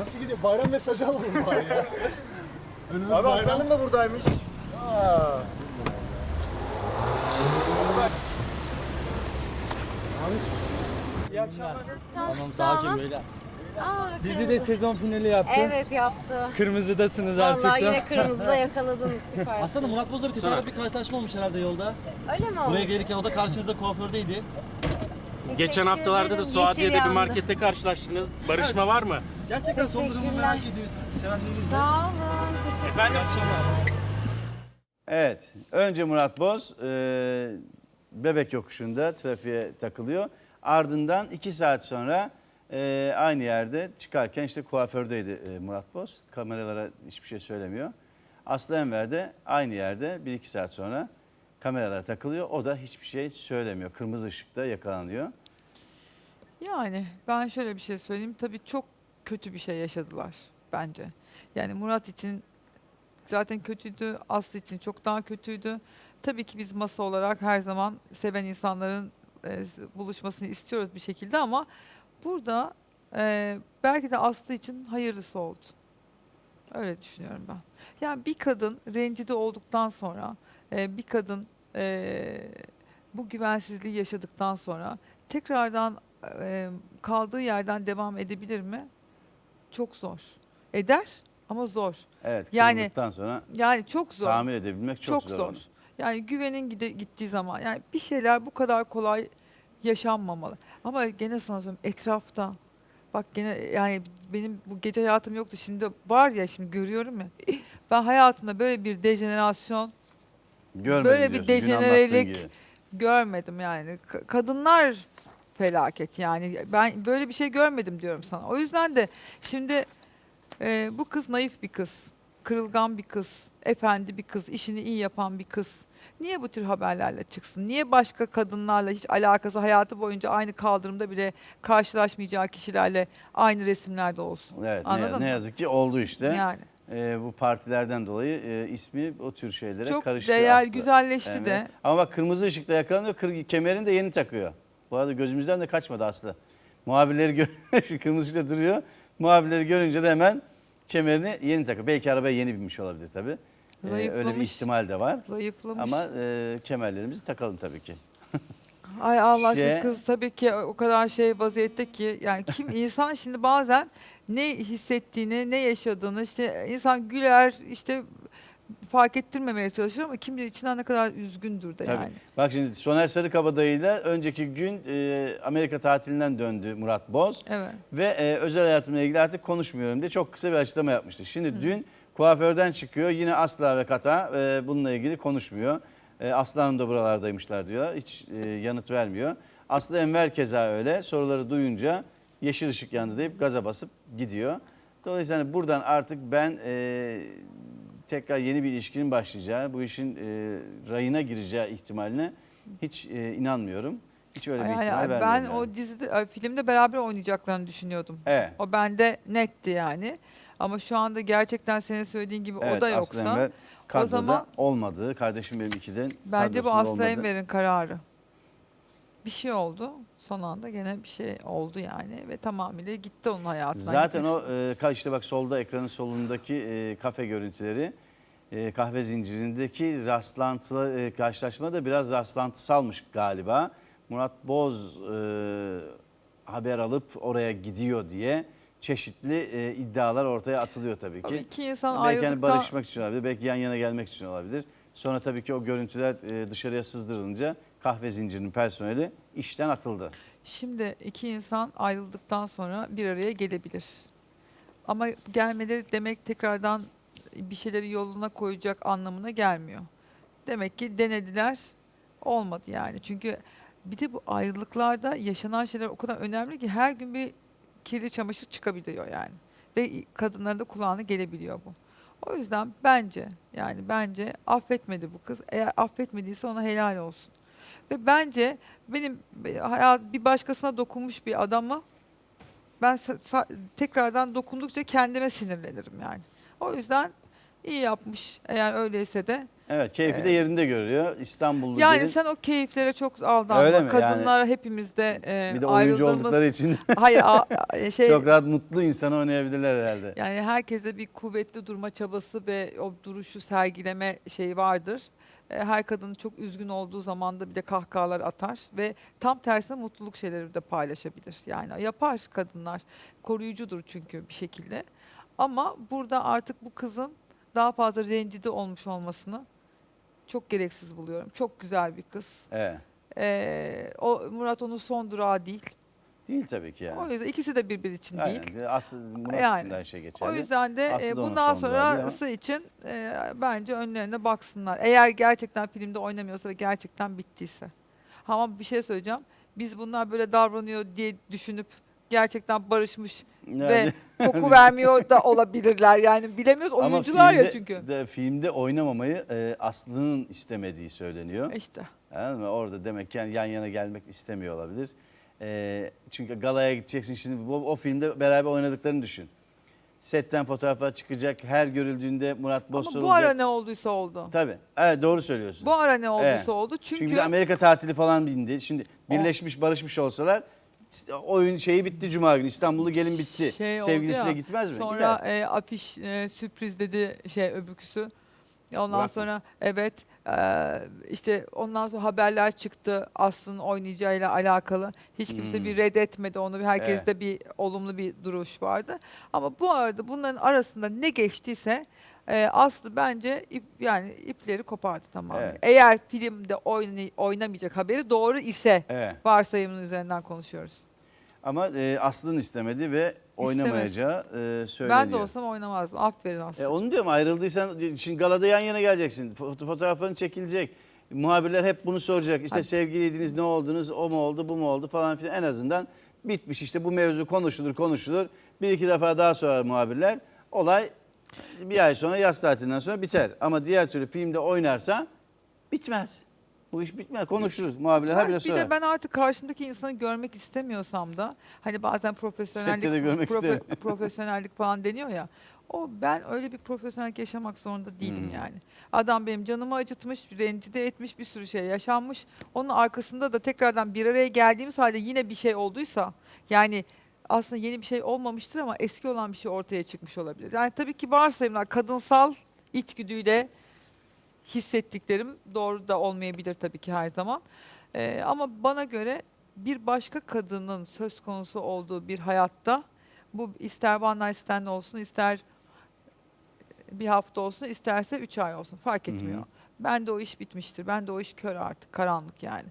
Nasıl gidiyor? Bayram mesajı alalım bari ya. Önümüz Abi bayram. aslanım da buradaymış. Tamam sakin böyle. Aa, Dizi de sezon finali yaptı. Evet yaptı. Kırmızıdasınız artık Vallahi yine kırmızıda yakaladınız süper. Aslında Murat Boz'la bir tesadüf bir karşılaşma olmuş herhalde yolda. Öyle mi olmuş? Buraya gelirken o da karşınızda kuafördeydi. Geçen haftalarda da. Suadiye'de bir markette karşılaştınız. Barışma var mı? Gerçekten son durumu merak ediyoruz. Sevenlerinizle. Sağ olun. Teşekkür Efendim? Evet. Önce Murat Boz e, Bebek Yokuşu'nda trafiğe takılıyor. Ardından iki saat sonra e, aynı yerde çıkarken işte kuafördeydi e, Murat Boz. Kameralara hiçbir şey söylemiyor. Aslı Enver de aynı yerde bir iki saat sonra kameralara takılıyor. O da hiçbir şey söylemiyor. Kırmızı ışıkta yakalanıyor. Yani ben şöyle bir şey söyleyeyim. Tabii çok kötü bir şey yaşadılar bence. Yani Murat için zaten kötüydü. Aslı için çok daha kötüydü. Tabii ki biz masa olarak her zaman seven insanların e, buluşmasını istiyoruz bir şekilde ama burada e, belki de Aslı için hayırlısı oldu. Öyle düşünüyorum ben. Yani bir kadın rencide olduktan sonra, e, bir kadın e, bu güvensizliği yaşadıktan sonra tekrardan e, kaldığı yerden devam edebilir mi? Çok zor. Eder ama zor. Evet. Yani- kırıldıktan sonra Yani çok zor. tamir edebilmek çok, çok zor. onu. Yani güvenin gide, gittiği zaman yani bir şeyler bu kadar kolay yaşanmamalı. Ama gene sana söylüyorum etrafta bak gene yani benim bu gece hayatım yoktu şimdi var ya şimdi görüyorum ya. Ben hayatımda böyle bir dejenerasyon Görmedim Böyle bir diyorsun, dün anlattığın dejenerelik gibi. görmedim yani. Ka- kadınlar felaket yani. Ben böyle bir şey görmedim diyorum sana. O yüzden de şimdi e, bu kız naif bir kız. Kırılgan bir kız. Efendi bir kız. işini iyi yapan bir kız. Niye bu tür haberlerle çıksın? Niye başka kadınlarla hiç alakası hayatı boyunca aynı kaldırımda bile karşılaşmayacağı kişilerle aynı resimlerde olsun? Evet, ne, Anladın ne mı? yazık ki oldu işte. Yani Ee, bu partilerden dolayı e, ismi o tür şeylere çok karıştı değer aslında. güzelleşti Evet. de. Ama bak kırmızı ışıkta yakalanıyor, kır, kemerini de yeni takıyor. Bu arada gözümüzden de kaçmadı Aslı. Muhabirleri gö- Şu kırmızı ışıkta duruyor. Muhabirleri görünce de hemen kemerini yeni takıyor. Belki arabaya yeni binmiş olabilir tabii. Ee, öyle bir ihtimal de var. Zayıflamış. Ama e, kemerlerimizi takalım tabii ki. Ay Allah aşkına Şey- kız tabii ki o kadar şey vaziyette ki yani kim insan şimdi bazen ne hissettiğini, ne yaşadığını işte insan güler işte fark ettirmemeye çalışır ama kim bilir içinden ne kadar üzgündür de Tabii. yani. Bak şimdi Soner Sarıkabadayı'yla önceki gün e, Amerika tatilinden döndü Murat Boz. Evet. Ve e, özel hayatımla ilgili artık konuşmuyorum diye çok kısa bir açıklama yapmıştı. Şimdi dün kuaförden çıkıyor yine asla ve kata e, bununla ilgili konuşmuyor. E, Aslı Hanım da buralardaymışlar diyor. Hiç e, yanıt vermiyor. Aslı Enver keza öyle. Soruları duyunca yeşil ışık yandı deyip gaza basıp gidiyor. Dolayısıyla hani buradan artık ben e, tekrar yeni bir ilişkinin başlayacağı, bu işin e, rayına gireceği ihtimaline hiç e, inanmıyorum. Hiç öyle bir Yani ihtimal ben vermiyorum. o yani. dizide filmde beraber oynayacaklarını düşünüyordum. Evet. O bende netti yani. Ama şu anda gerçekten senin söylediğin gibi o da Aslı yoksa Enver kadroda zaman- olmadığı, kardeşim benim ikiden bence bu kadrosunda Aslı olmadı. Enver'in kararı. Bir şey oldu. Son anda gene bir şey oldu yani ve tamamıyla gitti onun hayatından. Zaten o e, işte bak solda ekranın solundaki e, kafe görüntüleri e, kahve zincirindeki rastlantılı e, karşılaşma da biraz rastlantısalmış galiba. Murat Boz e, haber alıp oraya gidiyor diye çeşitli e, iddialar ortaya atılıyor tabii ki. Tabii insan Belki hani ayrılıktan barışmak için olabilir, belki yan yana gelmek için olabilir. Sonra tabii ki o görüntüler e, dışarıya sızdırılınca kahve zincirinin personeli işten atıldı. Şimdi iki insan ayrıldıktan sonra bir araya gelebilir. Ama gelmeleri demek tekrardan bir şeyleri yoluna koyacak anlamına gelmiyor. Demek ki denediler, olmadı yani. Çünkü bir de bu ayrılıklarda yaşanan şeyler o kadar önemli ki her gün bir kirli çamaşır çıkabiliyor yani. Ve kadınların da kulağına gelebiliyor bu. O yüzden bence yani bence affetmedi bu kız. Eğer affetmediyse ona helal olsun. Ve bence benim be- hayat bir başkasına dokunmuş bir adamı ben tekrardan dokundukça kendime sinirlenirim yani. O yüzden İyi yapmış. Eğer öyleyse de. Evet keyfi de yerinde görüyor. İstanbullu Yani gelin. sen o keyiflere çok aldanma. Öyle mi? Yani- Kadınlar hepimizde e, bir de oyuncu oldukları için Hayır a- şey çok rahat mutlu insan oynayabilirler herhalde. yani herkeste bir kuvvetli durma çabası ve o duruşu sergileme şeyi vardır. E, Her kadın çok üzgün olduğu zaman da bir de kahkahalar atar ve tam tersine mutluluk şeyleri de paylaşabilir. Yani yapar kadınlar. Koruyucudur çünkü bir şekilde. Ama burada artık bu kızın daha fazla rencide olmuş olmasını çok gereksiz buluyorum. Çok güzel bir kız. Evet. E, o Murat onun son durağı değil. Değil tabii ki yani. O yüzden ikisi de birbiri için değil. Aynen. Aslında Murat Yani. için de aynı şey geçerli. O yüzden de e, bundan değil sonrası için e, bence önlerine baksınlar. Eğer gerçekten filmde oynamıyorsa ve gerçekten bittiyse. Ama bir şey söyleyeceğim. Biz bunlar böyle davranıyor diye düşünüp gerçekten barışmış Yani- ve koku vermiyor da olabilirler. Yani bilemiyoruz oyuncular ya filmde- çünkü. De, filmde oynamamayı e, Aslı'nın istemediği söyleniyor. İşte. Anladın mı? Orada demek ki yani yan yana gelmek istemiyor olabilir. E, çünkü galaya gideceksin şimdi bu, o filmde beraber oynadıklarını düşün. Setten fotoğraflar çıkacak. Her görüldüğünde Murat Boz Ama bu ara ne olduysa oldu. Tabii. Evet doğru söylüyorsun. Bu ara ne olduysa Evet. oldu. Çünkü, Çünkü, bir de Amerika tatili falan bindi. Şimdi birleşmiş barışmış olsalar oyun şeyi bitti Cuma günü. İstanbul'u gelin bitti. Şey oldu Sevgilisiyle ya, gitmez mi? Sonra e, afiş e, sürpriz dedi şey öbürküsü. Ondan Bırakma. sonra evet e, işte ondan sonra haberler çıktı Aslı'nın oynayacağıyla alakalı. Hiç kimse Hmm. bir reddetmedi onu. Bir Herkeste Evet. bir olumlu bir duruş vardı. Ama bu arada bunların arasında ne geçtiyse e, Aslı bence ip, yani ipleri kopardı tamamen. Evet. Eğer filmde oynay- oynamayacak haberi doğru ise Evet. varsayımın üzerinden konuşuyoruz. Ama e, Aslı'nın istemedi ve oynamayacağı e, söyleniyor. Ben de olsam oynamazdım. Aferin Aslı. E, onu diyorum ayrıldıysan şimdi galada yan yana geleceksin. Foto- Fotoğrafların çekilecek. Muhabirler hep bunu soracak. İşte sevgiliydiniz ne oldunuz o mu oldu bu mu oldu falan filan. En azından bitmiş işte bu mevzu konuşulur konuşulur. Bir iki defa daha sorar muhabirler. Olay bir ay sonra yaz tatilinden sonra biter. Ama diğer türlü filmde oynarsa bitmez. Bu iş bitmez. Konuşuruz. Muhabirler habire bir de ben artık karşımdaki insanı görmek istemiyorsam da hani bazen profesyonellik Sette de görmek istemiyorum. profesyonellik falan deniyor ya. O ben öyle bir profesyonellik yaşamak zorunda değilim Hmm. yani. Adam benim canımı acıtmış, rencide etmiş, bir sürü şey yaşanmış. Onun arkasında da tekrardan bir araya geldiğimiz halde yine bir şey olduysa yani aslında yeni bir şey olmamıştır ama eski olan bir şey ortaya çıkmış olabilir. Yani tabii ki varsayımlar kadınsal içgüdüyle hissettiklerim doğru da olmayabilir tabii ki her zaman. Ee, ama bana göre bir başka kadının söz konusu olduğu bir hayatta bu ister one night stand olsun ister bir hafta olsun isterse üç ay olsun fark etmiyor. Ben de o iş bitmiştir. Ben de o iş kör artık karanlık yani.